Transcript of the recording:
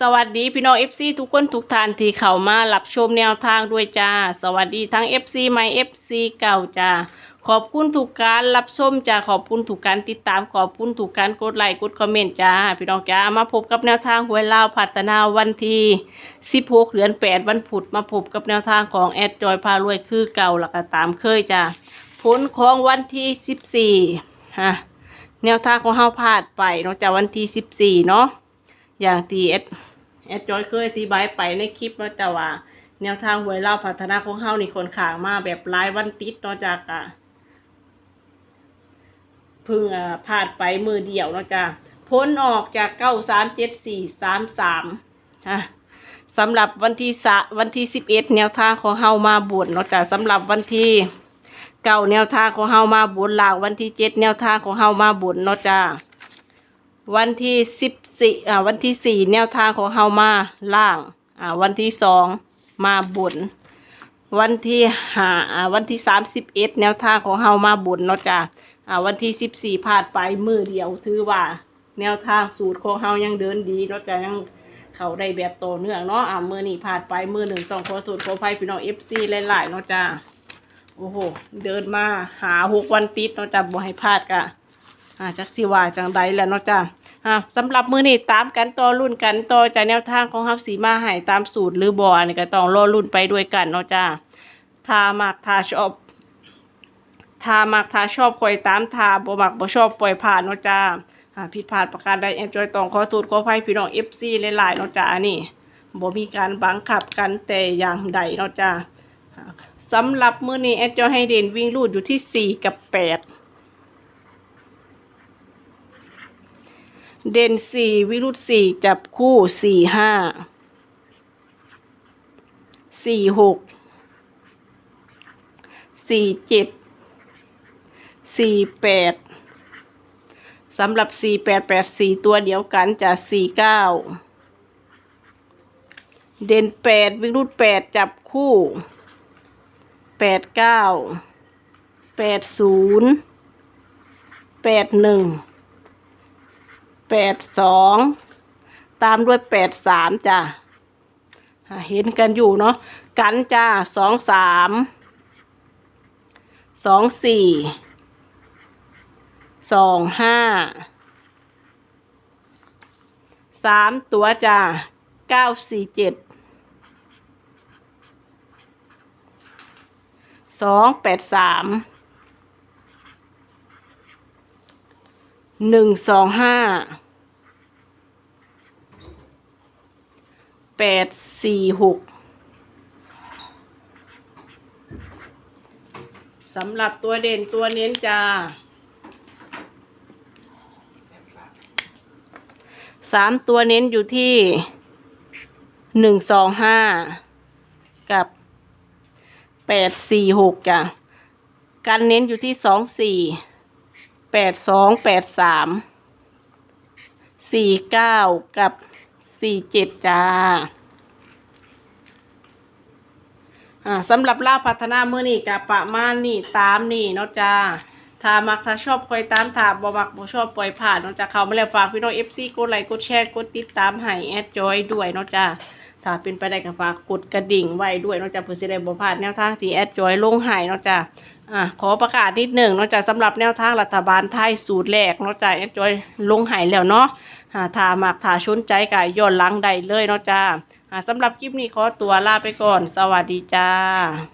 สวัสดีพี่น้อง FC ทุกคนทุกท่านที่เข้ามารับชมแนวทางด้วยจ้า สวัสดีทั้ง FC ใหม่ FC เก่าจ้า ขอบคุณทุกการรับชมจ้าขอบคุณทุกการติดตามขอบคุณทุกการกดไลค์กดคอมเมนต์จ้า พี่น้องจ้ามาพบกับแนวทางหวยลาวพัฒนาวันที่16เดือน8วันพุธมาพบกับแนวทางของแอดจอยพารวยคือเก่าแล้วก็ตามเคยจ้าผลของวันที่14ฮะแนวทางของเฮาพลาดไปเนาะจ้าวันที่14เนาะอย่างทีเอส แอดจอยเคยอธิบายไปในคลิปเนาจ้ะว่า แนวทางหวยเล่าพัฒนาของเฮานี่คนขางมาแบบรายวันติดนาะจากอะเพิ่งอ่าพลาดไปมือเดียวนาะจ้ะพ้นออกจากเก้าสามเจ็ดสี่สามสามฮะสำหรับวันที่สะวันที่สิบเอ็ดแนวทางของเฮามาบวชเนาะจ้ะสำหรับวันที่เก้าแนวทางของเฮามาบวชหลากวันที่เจ็ดแนวทางของเฮามาบวชเนาะจ้ะ วันที่สิบสี่อ่าวันที่สี่แนวทางของเฮามาล่างอ่าวันที่สองมาบน วันที่ห้าอ่าวันที่สามสิบเอ็ดแนวทางของเฮามาบนเนาะจ้ะอ่าวันที่สิบสี่ผ่านไปมือเดียวถือว่า แนวทางสูตรของเฮายังเดินดีเนาะจ้ะยังเขาได้แบบโตเนื่องเนาะอ่ามือนี้ผ่านไปมือหนึ่งต้องขอโทษขออภัยพี่น้องเอฟซีหลายๆเนาะจ้ะโอ้โห เดินมาหาหกวันติดเนาะจ้ะบ่ให้พลาดกะอ่าจักสิว่าจังใดแล้วเนาะจ้ะ อ่าสำหรับมือนี้ตามกันต่อรุ่นกันต่อจากแนวทางของฮับสีมาให้ตามสูตรหรือบ่อันนี้ก็ต้องรอรุ่นไปด้วยกันเนาะจ้ะถ้ามักถ้าชอบถ้ามักถ้าชอบปล่อยตามถ้าบ่มักบ่ชอบปล่อยผ่านเนาะจ้ะอ่าผิดพลาดประการใดแอนจอยต้องขอโทษขออภัยพี่น้อง FC หลายๆเนาะจ้ะอันนี้บ่มีการบังคับกันแต่อย่างใดเนาะจ้าสำหรับมือนี้แอนจอยให้เด่นวิ่งรูดอยู่ที่สี่กับแปด เด่นสี่วิรุธสี่จับคู่สี่ห้าสี่หกสี่เจ็ดสี่แปดสำหรับสี่แปดแปดสี่ตัวเดียวกันจะสี่เก้าเด่นแปดวิรุธแปดจับคู่แปดเก้าแปดศูนย์แปดหนึ่ง แปดสองตามด้วยแปดสามจ้ะอ่าเห็นกันอยู่เนาะกันจ้าสองสามสองสี่สองห้าสามตัวจ้าเก้าสี่เจ็ดสองแปดสาม หนึ่งสองห้าแปดสี่หกสำหรับตัวเด่นตัวเน้นจ้าสามตัวเน้นอยู่ที่หนึ่งสองห้ากับแปดสี่หกจ้ะการเน้นอยู่ที่สองสี่ แปดสองแปดสามสี่เก้ากับสี่เจ็ดจ้าสำหรับล่าพัฒนาเมื่อนี่กับประมาณนี่ตามนี่เนาะจ้าถ้ามักถ้าชอบคอยตามถ้าบ่มักบ่ชอบปล่อยผ่านเนาะจ้าเขาไมาแล้วฝากพี่น้องเอฟซีกดไลค์กดแชร์กดติดตามให้แอดจอยด้วยเนาะจ้า ถ้าเป็นไปได้ก็ฝากกดกระดิ่งไว้ด้วยนาะจ้าเพื่อสิได้บ่พลาดแนวทางที่แอดจอยลงหายนาะจ้าอะขอประกาศนิดหนึ่งนอกจากสำหรับแนวทางรัฐบาลไทยสูตรแรกนอกจากแอดจอยลงหายแล้วเนาะหาถ้ามากถาชุนใจกาย้อนหลังได้เลยนอกจากสำหรับคลิปนี้ขอตัวลาไปก่อน สวัสดีจ้า